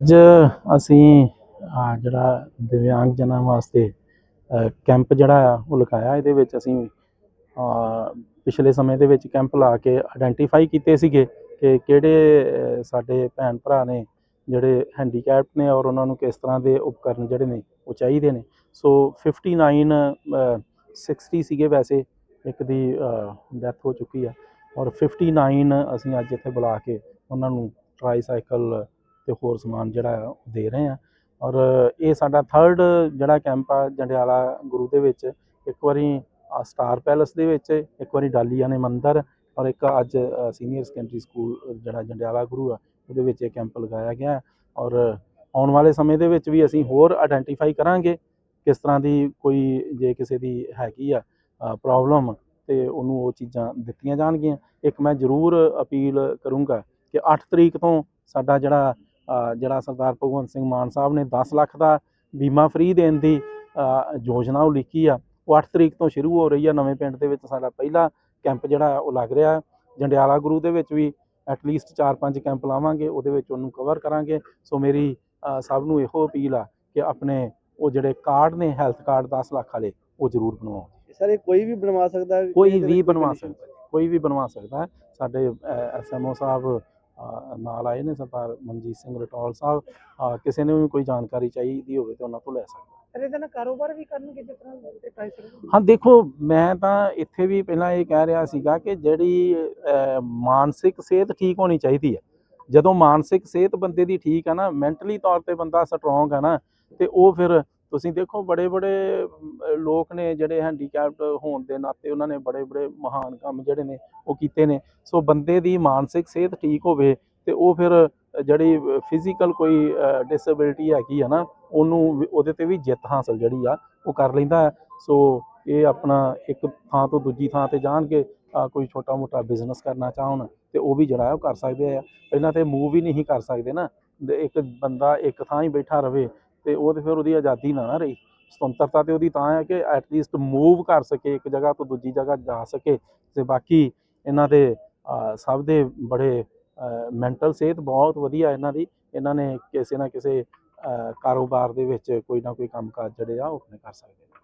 ਅੱਜ ਅਸੀਂ ਜਿਹੜਾ ਦਿਵਿਆਂਗ ਜਨਾਂ ਵਾਸਤੇ ਕੈਂਪ ਜਿਹੜਾ ਆ ਉਹ ਲਗਾਇਆ। ਇਹਦੇ ਵਿੱਚ ਅਸੀਂ ਪਿਛਲੇ ਸਮੇਂ ਦੇ ਵਿੱਚ ਕੈਂਪ ਲਾ ਕੇ ਆਇਡੈਂਟੀਫਾਈ ਕੀਤੇ ਸੀਗੇ ਕਿ ਕਿਹੜੇ ਸਾਡੇ ਭੈਣ ਭਰਾ ਨੇ ਜਿਹੜੇ ਹੈਂਡੀਕੈਪਡ ਨੇ ਔਰ ਉਹਨਾਂ ਨੂੰ ਕਿਸ ਤਰ੍ਹਾਂ ਦੇ ਉਪਕਰਨ ਜਿਹੜੇ ਨੇ ਉਹ ਚਾਹੀਦੇ ਨੇ। ਸੋ 59 ਅ, 60 ਸੀਗੇ ਵੈਸੇ ਇੱਕ ਦੀ ਡੈਥ ਹੋ ਚੁੱਕੀ ਆ। ਔਰ 59 ਅਸੀਂ ਅੱਜ ਇੱਥੇ ਬੁਲਾ ਕੇ ਉਹਨਾਂ ਨੂੰ ਟਰਾਈਸਾਈਕਲ ਤੇ ਹੋਰ ਸਮਾਨ ਜਿਹੜਾ ਆ ਉਹ ਦੇ ਰਹੇ ਆ। ਔਰ ਇਹ ਸਾਡਾ ਥਰਡ ਜਿਹੜਾ ਕੈਂਪ ਆ ਜੰਡਿਆਲਾ ਗੁਰੂ ਦੇ ਵਿੱਚ, ਇੱਕ ਵਾਰੀ ਸਟਾਰ ਪੈਲਸ ਦੇ ਵਿੱਚ, ਇੱਕ ਵਾਰੀ ਡਾਲੀਆ ਨੇ ਮੰਦਿਰ, ਔਰ ਇੱਕ ਅੱਜ ਸੀਨੀਅਰ ਸੈਕੰਡਰੀ ਸਕੂਲ ਜਿਹੜਾ ਜੰਡਿਆਲਾ ਗੁਰੂ ਆ, ਉਹਦੇ ਵਿੱਚ ਇਹ ਕੈਂਪ ਲਗਾਇਆ ਗਿਆ। ਔਰ ਆਉਣ ਵਾਲੇ ਸਮੇਂ ਦੇ ਵਿੱਚ ਵੀ ਅਸੀਂ ਹੋਰ ਆਇਡੈਂਟੀਫਾਈ ਕਰਾਂਗੇ ਕਿਸ ਤਰ੍ਹਾਂ ਦੀ ਕੋਈ, ਜੇ ਕਿਸੇ ਦੀ ਹੈਗੀ ਆ ਪ੍ਰੋਬਲਮ ਤੇ ਉਹਨੂੰ ਉਹ ਚੀਜ਼ਾਂ ਦਿੱਤੀਆਂ ਜਾਣਗੀਆਂ। ਇੱਕ ਮੈਂ ਜ਼ਰੂਰ ਅਪੀਲ ਕਰੂੰਗਾ ਕਿ 8 ਤਰੀਕ ਤੋਂ ਸਾਡਾ ਜਿਹੜਾ ਜਿਹੜਾ ਸਰਦਾਰ ਭਗਵੰਤ ਸਿੰਘ ਮਾਨ ਸਾਹਿਬ ਨੇ 10 ਲੱਖ ਦਾ ਬੀਮਾ ਫ੍ਰੀ ਦੇਣ ਦੀ ਯੋਜਨਾ ਉਹ ਲਿਖੀ ਆ ਉਹ 8 ਤਰੀਕ ਤੋਂ ਸ਼ੁਰੂ ਹੋ ਰਹੀ ਆ ਨਵੇਂ ਪਿੰਡ ਦੇ ਵਿੱਚ ਸਾਡਾ ਪਹਿਲਾ ਕੈਂਪ ਜਿਹੜਾ ਉਹ ਲੱਗ ਰਿਹਾ। ਜੰਡਿਆਲਾ ਗੁਰੂ ਦੇ ਵਿੱਚ ਵੀ ਐਟਲੀਸਟ 4-5 ਕੈਂਪ ਲਾਵਾਂਗੇ ਉਹਦੇ ਵਿੱਚ ਉਹਨੂੰ ਕਵਰ ਕਰਾਂਗੇ ਸੋ ਮੇਰੀ ਸਭ ਨੂੰ ਇਹੋ ਅਪੀਲ ਆ ਕਿ ਆਪਣੇ ਉਹ ਜਿਹੜੇ ਕਾਰਡ ਨੇ ਹੈਲਥ ਕਾਰਡ 10 ਲੱਖ ਵਾਲੇ ਉਹ ਜ਼ਰੂਰ ਬਣਵਾਓ ਸਰ ਇਹ ਕੋਈ ਵੀ ਬਣਵਾ ਸਕਦਾ? ਕੋਈ ਵੀ ਬਣਵਾ? ਸਕਦਾ ਕੋਈ ਵੀ ਬਣਵਾ ਸਕਦਾ ਸਾਡੇ ਐਸਐਮਓ ਸਾਹਿਬ ਨਾਲ ਆਏ ਨੇ ਸਰਦਾਰ ਮਨਜੀਤ ਸਿੰਘ ਰਟੌਲ ਸਾਹਿਬ। ਕਿਸੇ ਨੂੰ ਵੀ ਕੋਈ ਜਾਣਕਾਰੀ ਚਾਹੀਦੀ ਹੋਵੇ ਤਾਂ ਉਹਨਾਂ ਤੋਂ ਲੈ ਸਕਦਾ ਸਰ ਇਹਦੇ ਨਾਲ ਕਾਰੋਬਾਰ ਵੀ ਕਰਨਗੇ ਜਿਸ ਤਰ੍ਹਾਂ ਤੇ ਟ੍ਰਾਈਸਾਈਕਲ ਹਾਂ ਦੇਖੋ ਮੈਂ ਤਾਂ ਇੱਥੇ ਵੀ ਪਹਿਲਾਂ ਇਹ ਕਹਿ ਰਿਹਾ ਸੀਗਾ ਕਿ ਜਿਹੜੀ ਮਾਨਸਿਕ ਸਿਹਤ ਠੀਕ ਹੋਣੀ ਚਾਹੀਦੀ ਹੈ। ਜਦੋਂ ਮਾਨਸਿਕ ਸਿਹਤ ਬੰਦੇ ਦੀ ਠੀਕ ਹੈ ਨਾ ਮੈਂਟਲੀ ਤੌਰ ਤੇ ਬੰਦਾ ਸਟਰੋਂਗ ਹੈ ਨਾ ਤੇ ਉਹ ਫਿਰ ਤੁਸੀਂ ਦੇਖੋ ਬੜੇ ਬੜੇ ਲੋਕ ਨੇ ਜਿਹੜੇ ਹੈਂਡੀਕੈਪਡ ਹੋਣ ਦੇ ਨਾਤੇ ਉਹਨਾਂ ਨੇ ਬੜੇ ਬੜੇ ਮਹਾਨ ਕੰਮ ਜਿਹੜੇ ਨੇ ਉਹ ਕੀਤੇ ਨੇ। ਸੋ ਬੰਦੇ ਦੀ ਮਾਨਸਿਕ ਸਿਹਤ ਠੀਕ ਹੋਵੇ ਤੇ ਉਹ ਫਿਰ ਜਿਹੜੀ ਫਿਜ਼ੀਕਲ ਕੋਈ ਡਿਸੇਬਿਲਿਟੀ ਹੈਗੀ ਆ ਨਾ, ਉਹਨੂੰ ਵੀ- ਉਹਦੇ ਤੇ ਵੀ ਜਿੱਤ ਹਾਸਲ ਜਿਹੜੀ ਆ, ਉਹ ਕਰ ਲੈਂਦਾ ਹੈ। ਸੋ ਇਹ ਆਪਣਾ ਇੱਕ ਥਾਂ ਤੋਂ ਦੂਜੀ ਥਾਂ ਤੇ ਜਾਣਗੇ ਕੋਈ ਛੋਟਾ ਮੋਟਾ ਬਿਜ਼ਨਸ ਕਰਨਾ ਚਾਹਣ ਤੇ ਉਹ ਵੀ ਜਿਹੜਾ ਉਹ ਕਰ ਸਕਦੇ ਆ। ਪਹਿਲਾਂ ਤੇ ਮੂਵ ਹੀ ਨਹੀਂ ਕਰ ਸਕਦੇ ਨਾ। ਤੇ ਇੱਕ ਬੰਦਾ ਇੱਕ ਥਾਂ ਹੀ ਬੈਠਾ ਰਵੇ ਤੇ ਉਹ ਤੇ ਫਿਰ ਉਹਦੀ ਆਜ਼ਾਦੀ ਨਾ ਨਾ ਰਹੀ। ਸੁਤੰਤਰਤਾ ਤੇ ਉਹਦੀ ਤਾਂ ਹੈ ਕਿ ਐਟਲੀਸਟ ਮੂਵ ਕਰ ਸਕੇ, ਇੱਕ ਜਗ੍ਹਾ ਤੋਂ ਦੂਜੀ ਜਗ੍ਹਾ ਜਾ ਸਕੇ ਤੇ ਬਾਕੀ ਇਹਨਾਂ ਦੇ ਸਭ ਦੇ ਬੜੇ ਮੈਂਟਲ ਸਿਹਤ ਬਹੁਤ ਵਧੀਆ ਇਹਨਾਂ ਦੀ। ਇਹਨਾਂ ਨੇ ਕਿਸੇ ਨਾ ਕਿਸੇ ਕਾਰੋਬਾਰ ਦੇ ਵਿੱਚ ਕੋਈ ਨਾ ਕੋਈ ਕੰਮਕਾਜ ਜਿਹੜੇ ਆ ਉਹ ਆਪਣੇ ਕਰ ਸਕਦੇ ਨੇ।